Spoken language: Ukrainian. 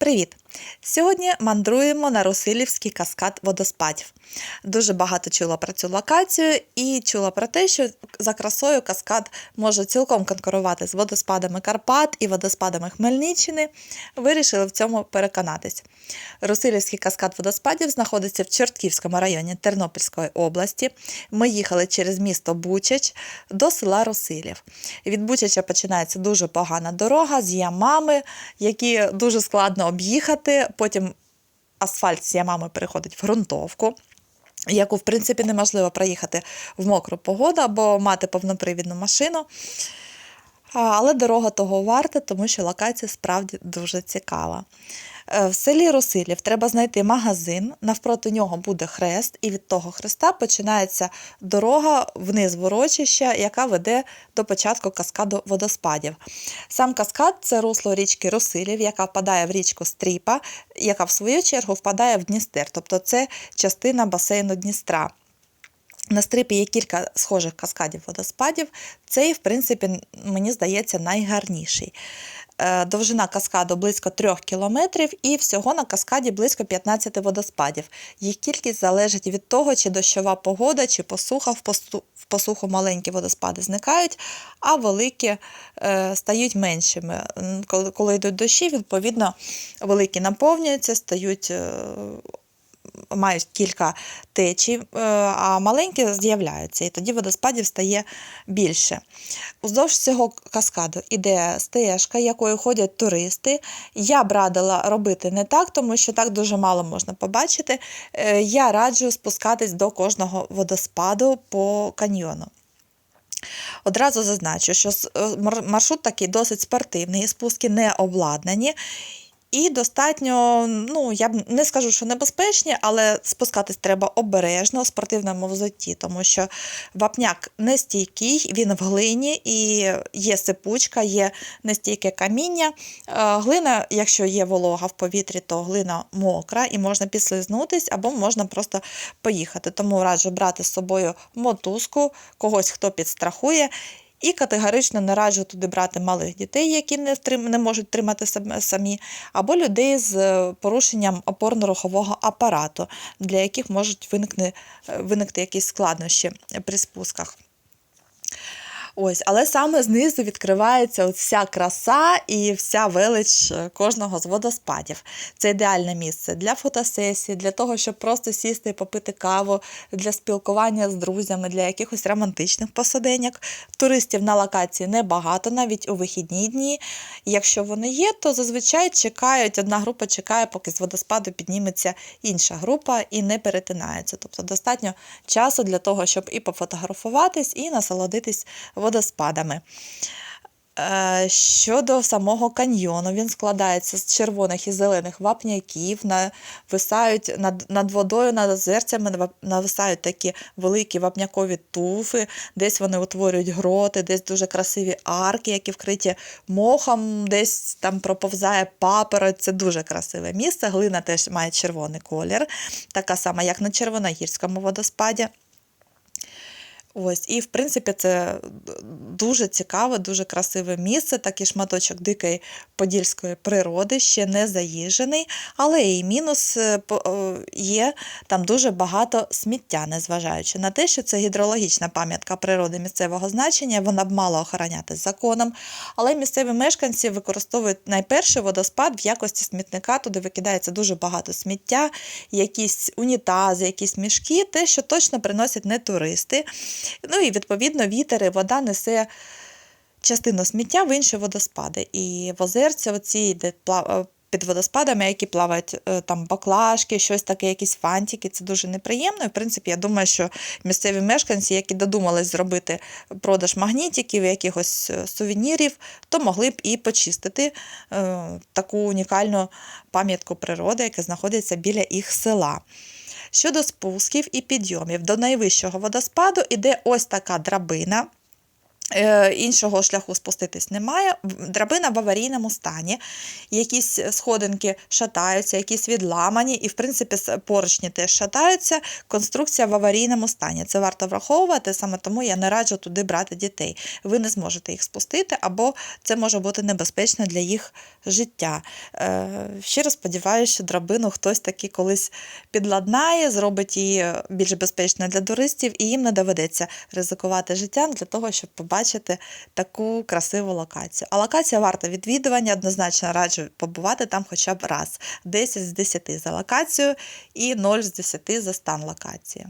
Привіт! Сьогодні мандруємо на Русилівський каскад водоспадів. Дуже багато чула про цю локацію і чула про те, що за красою каскад може цілком конкурувати з водоспадами Карпат і водоспадами Хмельниччини. Вирішили в цьому переконатись. Русилівський каскад водоспадів знаходиться в Чортківському районі Тернопільської області. Ми їхали через місто Бучач до села Русилів. Від Бучача починається дуже погана дорога з ямами, які дуже складно об'їхати. Потім асфальт з ямами переходить в ґрунтовку. Яку, в принципі, неможливо проїхати в мокру погоду або мати повнопривідну машину. Але дорога того варта, тому що локація справді дуже цікава. Е, В селі Русилів треба знайти магазин, навпроти нього буде хрест, і від того хреста починається дорога вниз в урочище, яка веде до початку каскаду водоспадів. Сам каскад це русло річки Русилів, яка впадає в річку Стріпа, яка в свою чергу впадає в Дністер, тобто це частина басейну Дністра. На стрипі є кілька схожих каскадів водоспадів. Цей, в принципі, мені здається, найгарніший. Е, Довжина каскаду близько 3 кілометрів, і всього на каскаді близько 15 водоспадів. Їх кількість залежить від того, чи дощова погода, чи посуха. В посу- в посуху маленькі водоспади зникають, а великі е, стають меншими. Коли, коли йдуть дощі, відповідно, великі наповнюються, стають. Мають кілька течій, е, а маленькі з'являються, і тоді водоспадів стає більше. Уздовж цього каскаду іде стежка, якою ходять туристи. Я б радила робити не так, тому що так дуже мало можна побачити. Е, Я раджу спускатись до кожного водоспаду по каньйону. Одразу зазначу, що е, мар- маршрут такий досить спортивний, спуски не обладнані. І достатньо, ну я б не скажу, що небезпечні, але спускатись треба обережно у спортивному взутті, тому що вапняк нестійкий, він в глині і є сипучка, є нестійке каміння. Е, Глина, якщо є волога в повітрі, то глина мокра і можна підслизнутись або можна просто поїхати. Тому раджу брати з собою мотузку, когось, хто підстрахує. І категорично не раджу туди брати малих дітей, які не, не можуть тримати себе самі, або людей з е, порушенням опорно-рухового апарату, для яких можуть виникне, виникти якісь складнощі при спусках. Ось, але саме знизу відкривається вся краса і вся велич е, кожного з водоспадів. Це ідеальне місце для фотосесії, для того, щоб просто сісти і попити каву, для спілкування з друзями, для якихось романтичних посаденьок. Туристів на локації небагато, навіть у вихідні дні. Якщо вони є, то зазвичай чекають, одна група чекає, поки з водоспаду підніметься інша група і не перетинаються. Тобто достатньо часу для того, щоб і пофотографуватись, і насолодитись водоспадами. Е, Щодо самого каньйону, він складається з червоних і зелених вапняків, нависають над, над водою, над озерцями нависають такі великі вапнякові туфи, десь вони утворюють гроти, десь дуже красиві арки, які вкриті мохом, десь там проповзає папороть. Це дуже красиве місце. Глина теж має червоний колір, така сама, як на Червоногірському водоспаді. Ось, і в принципі це дуже цікаве, дуже красиве місце, такий шматочок дикої подільської природи, ще не заїжджений, але і мінус е, е, є там дуже багато сміття, незважаючи на те, що це гідрологічна пам'ятка природи місцевого значення, вона б мала охоронятись законом. Але місцеві мешканці використовують найперший водоспад в якості смітника, туди викидається дуже багато сміття, якісь унітази, якісь мішки, те, що точно приносять не туристи. Ну і відповідно вітер і вода несе частину сміття в інші водоспади. І в озерці оці, де е, під водоспадами, які плавають е, там баклажки, щось таке, якісь фантики, це дуже неприємно. І, в принципі, я думаю, що місцеві мешканці, які додумались зробити продаж магнітиків, якихось е, сувенірів, то могли б і почистити таку унікальну пам'ятку природи, яка знаходиться біля їх села. Щодо спусків і підйомів, до найвищого водоспаду іде ось така драбина. Е, Іншого шляху спуститись немає. Драбина в аварійному стані, якісь сходинки шатаються, якісь відламані, і, в принципі, поручні теж шатаються. Конструкція в аварійному стані. Це варто враховувати, саме тому я не раджу туди брати дітей. Ви не зможете їх спустити, або це може бути небезпечно для їх життя. Е, Щиро сподіваюся, що драбину хтось таки колись підладнає, зробить її більш безпечною для туристів, і їм не доведеться ризикувати життям для того, щоб побачити таку красиву локацію. А локація варта відвідування, однозначно раджу побувати там хоча б раз. 10 з 10 за локацію і 0 з 10 за стан локації.